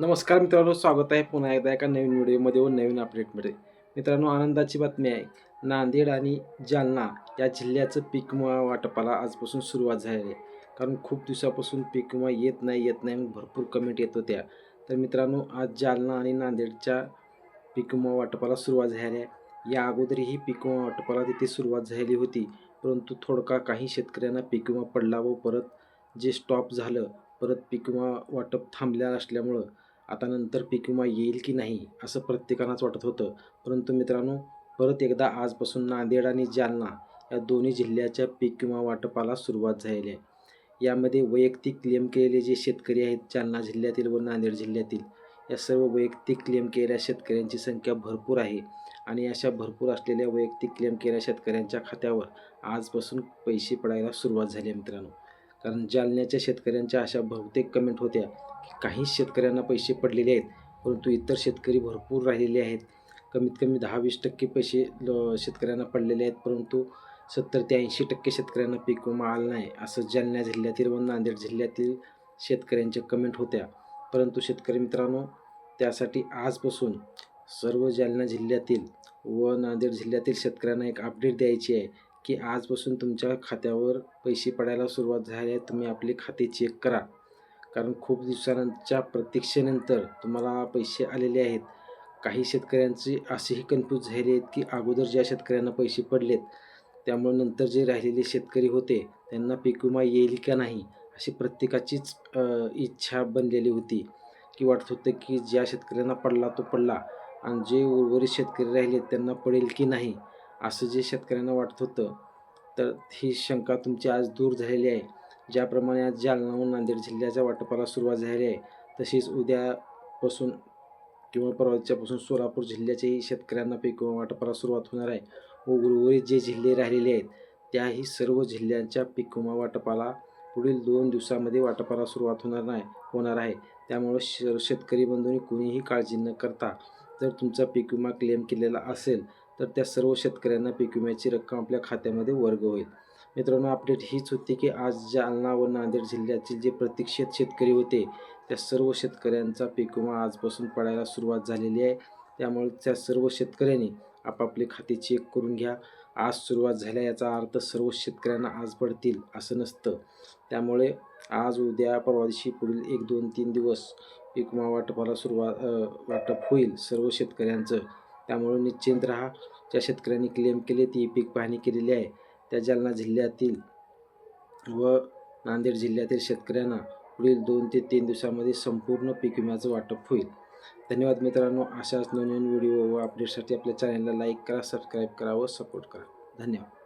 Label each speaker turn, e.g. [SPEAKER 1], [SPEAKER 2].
[SPEAKER 1] नमस्कार मित्रांनो स्वागत आहे पुन्हा एकदा एका नवीन व्हिडिओमध्ये व नवीन अपडेटमध्ये मित्रांनो आनंदाची बातमी आहे नांदेड आणि जालना या जिल्ह्याचं पीक विमा वाटपाला आजपासून सुरुवात झालेली आहे. कारण खूप दिवसापासून पीक विमा येत नाही येत नाही भरपूर कमेंट येत होत्या. तर मित्रांनो आज जालना आणि नांदेडच्या पीक विमा वाटपाला सुरुवात झाली आहे. या अगोदरही पीक विमा वाटपाला तिथे सुरुवात झाली होती परंतु थोडका काही शेतकऱ्यांना पीक विमा पडला व परत जे स्टॉप झालं परत पीक विमा वाटप थांबल्या असल्यामुळं आता नंतर पीक विमा येईल की नाही असं प्रत्येकालाच वाटत होतं. परंतु मित्रांनो परत एकदा आजपासून नांदेड आणि जालना या दोन्ही जिल्ह्याच्या पीक विमा वाटपाला सुरुवात झालेली आहे. यामध्ये वैयक्तिक क्लेम केलेले जे शेतकरी आहेत जालना जिल्ह्यातील व नांदेड जिल्ह्यातील या सर्व वैयक्तिक क्लेम केलेल्या शेतकऱ्यांची संख्या भरपूर आहे. आणि अशा भरपूर असलेल्या वैयक्तिक क्लेम केलेल्या शेतकऱ्यांच्या खात्यावर आजपासून पैसे पडायला सुरुवात झाली आहे मित्रांनो. कारण जालन्याच्या शेतकऱ्यांच्या अशा बहुतेक कमेंट होत्या की काही शेतकऱ्यांना पैसे पडलेले आहेत परंतु इतर शेतकरी भरपूर राहिलेले आहेत. कमीत कमी दहा वीस टक्के पैसे ल- शेतकऱ्यांना पडलेले आहेत परंतु सत्तर ते ऐंशी टक्के शेतकऱ्यांना पीक विमा आला नाही असं जालना जिल्ह्यातील व नांदेड जिल्ह्यातील शेतकऱ्यांच्या कमेंट होत्या. परंतु शेतकरी मित्रांनो त्यासाठी आजपासून सर्व जालना जिल्ह्यातील व नांदेड जिल्ह्यातील शेतकऱ्यांना एक अपडेट द्यायची आहे. की आजपासून तुमच्या खात्यावर पैसे पडायला सुरुवात झाली आहे तुम्ही आपले खाते चेक करा. कारण खूप दिवसांच्या प्रतीक्षेनंतर तुम्हाला पैसे आलेले आहेत. काही शेतकऱ्यांचे असेही कन्फ्यूज झाले आहेत की अगोदर ज्या शेतकऱ्यांना पैसे पडलेत त्यामुळे नंतर जे राहिलेले शेतकरी होते त्यांना पीक विमा येईल का नाही अशी प्रत्येकाचीच इच्छा बनलेली होती. की वाटत होतं की ज्या शेतकऱ्यांना पडला तो पडला आणि जे उर्वरित शेतकरी राहिले त्यांना पडेल की नाही असं जे शेतकऱ्यांना वाटत होतं तर ही शंका तुमची आज दूर झालेली आहे. ज्याप्रमाणे आज जालना व नांदेड जिल्ह्याच्या वाटपाला सुरुवात झाली आहे तशीच उद्यापासून किंवा परवाच्यापासून सोलापूर जिल्ह्याच्याही शेतकऱ्यांना पीक वाटपाला सुरुवात होणार आहे व उर्वरित जे जिल्हे राहिलेले आहेत त्याही सर्व जिल्ह्यांच्या पीक विमा वाटपाला पुढील दोन दिवसामध्ये वाटपाला सुरुवात होणार नाही होणार आहे. त्यामुळं श शेतकरी बंधूंनी कुणीही काळजी न करता जर तुमचा पीक विमा क्लेम केलेला असेल तर त्या सर्व शेतकऱ्यांना पीक विम्याची रक्कम आपल्या खात्यामध्ये वर्ग होईल. मित्रांनो अपडेट हीच होती की आज जालना व नांदेड जिल्ह्यातील जे प्रतीक्षित शेतकरी होते त्या सर्व शेतकऱ्यांचा पीक विमा आजपासून पडायला सुरुवात झालेली आहे. त्यामुळे त्या सर्व शेतकऱ्यांनी आपापले खाते चेक करून घ्या. आज सुरुवात झाल्या याचा अर्थ सर्व शेतकऱ्यांना आज पडतील असं नसतं. त्यामुळे आज उद्या परवा दिवशी पुढील एक दोन तीन दिवस पीक विमा वाटपाला सुरुवात वाटप होईल सर्व शेतकऱ्यांचं. त्यामुळे निश्चिंत राहा. ज्या शेतकऱ्यांनी क्लेम केले ती पीक पाहणी केलेली आहे. त्या जालना जिल्ह्यातील व नांदेड जिल्ह्यातील शेतकऱ्यांना पुढील दोन ते तीन दिवसामध्ये संपूर्ण पीक विम्याचं वाटप होईल. धन्यवाद मित्रांनो. अशाच नवीन व्हिडिओ व अपडेटसाठी आपल्या चॅनलला लाईक करा सबस्क्राईब करा व सपोर्ट करा. धन्यवाद.